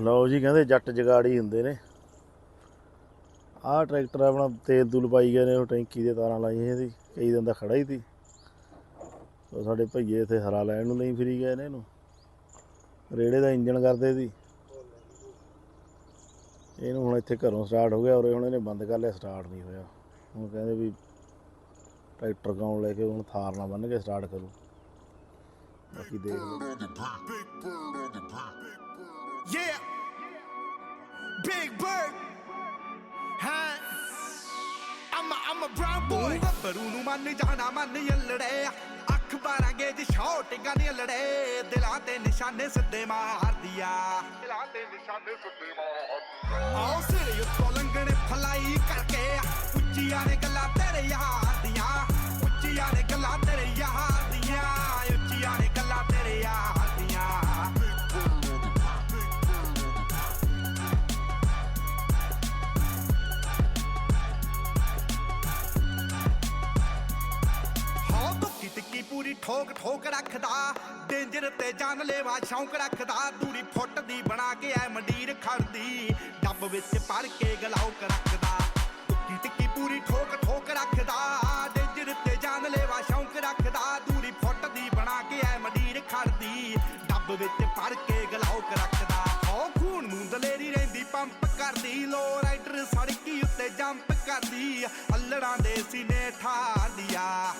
ਲਓ ਜੀ, ਕਹਿੰਦੇ ਜੱਟ ਜਗਾੜੀ ਹੁੰਦੇ ਨੇ। ਆਹ ਟਰੈਕਟਰ ਆਪਣਾ ਤੇਲ ਤੂਲ ਪਾਈ ਗਏ ਨੇ, ਉਹ ਟੈਂਕੀ ਦੇ ਤਾਰਾਂ ਲਾਈਆਂ ਇਹਦੀ ਕਈ ਦਿਨ ਦਾ ਖੜਾ ਹੀ ਸੀ। ਉਹ ਸਾਡੇ ਭਈਏ ਇੱਥੇ ਹਰਾ ਲੈਣ ਨੂੰ ਨਹੀਂ ਫਿਰੀ ਗਏ ਨੇ ਇਹਨੂੰ। ਰੇੜੇ ਦਾ ਇੰਜਣ ਕਰਦੇ ਸੀ। ਇਹਨੂੰ ਹੁਣ ਇੱਥੇ ਘਰੋਂ ਸਟਾਰਟ ਹੋ ਗਿਆ ਔਰ ਹੁਣ ਇਹਨੇ ਬੰਦ ਕਰ ਲਿਆ ਸਟਾਰਟ ਨਹੀਂ ਹੋਇਆ। ਹੁਣ ਕਹਿੰਦੇ ਵੀ ਟਰੈਕਟਰ ਗਾਉਣ ਲੈ ਕੇ, ਹੁਣ ਥਾਰ ਨਾਲ ਬੰਨ ਕੇ ਸਟਾਰਟ ਕਰੂ। ਬਾਕੀ ਦੇਖ ਲਓ। Big Bird. Huh? I'm a, I'm a brown boy. ਗੱਭਰੂ ਨੂੰ ਮੰਨ ਜਾਣਾ ਮੰਨ ਯੱਲੜੇ ਅੱਖ ਬਾਰਾਂਗੇ ਜੀ ਸ਼ਾਟਿੰਗਾਂ ਦੀਆਂ ਲੜੇ ਦਿਲਾਂ ਤੇ ਨਿਸ਼ਾਨੇ ਸਿੱਧੇ ਮਾਰਦੀ ਆ ਦਿਲਾਂ ਤੇ ਨਿਸ਼ਾਨੇ ਸਿੱਧੇ ਮਾਰਦੀ ਆਓ ਸਿਰੇ ਉੱਤੋਂ ਲੰਗਣੇ ਫਲਾਈ ਕਰਕੇ ਉੱਚੀਆਂ ਨੇ ਗੱਲਾਂ ਤੇਰੇ ਯਾਰ ਠੋਕ ਠੋਕ ਰੱਖਦਾ, ਡੇਂਜਰ ਤੇ ਜਾਨ ਲੈਵਾ ਸ਼ੌਂਕ ਰੱਖਦਾ। ਦੂਰੀ ਫੁੱਟ ਦੀ ਬਣਾ ਕੇ ਐ ਮੰਡੀਰ ਖੜਦੀ, ਡੱਬ ਵਿੱਚ ਭਰ ਕੇ ਗਲਾਉਕ ਰੱਖਦਾ। ਧੁੱਕੀ ਤਿੱਕੀ ਪੂਰੀ ਠੋਕ ਠੋਕ ਰੱਖਦਾ, ਡੇਂਜਰ ਤੇ ਜਾਨ ਲੈਵਾ ਸ਼ੌਂਕ ਰੱਖਦਾ। ਦੂਰੀ ਫੁੱਟ ਦੀ ਬਣਾ ਕੇ ਐ ਮੰਡੀਰ ਖੜਦੀ, ਡੱਬ ਵਿੱਚ ਭਰ ਕੇ ਗਲਾਉਕ ਰੱਖਦਾ। ਹੋ ਖੂਨ ਨੂੰ ਦਲੇਰੀ ਰਹਿੰਦੀ, ਪੰਪ ਕਰਦੀ ਲੋ ਰਾਈਡਰ ਸੜਕੀ ਉੱਤੇ ਜੰਪ ਕਰਦੀ, ਅੱਲੜਾਂ ਦੇ ਸੀਨੇ ਠਾਰਦੀ ਆ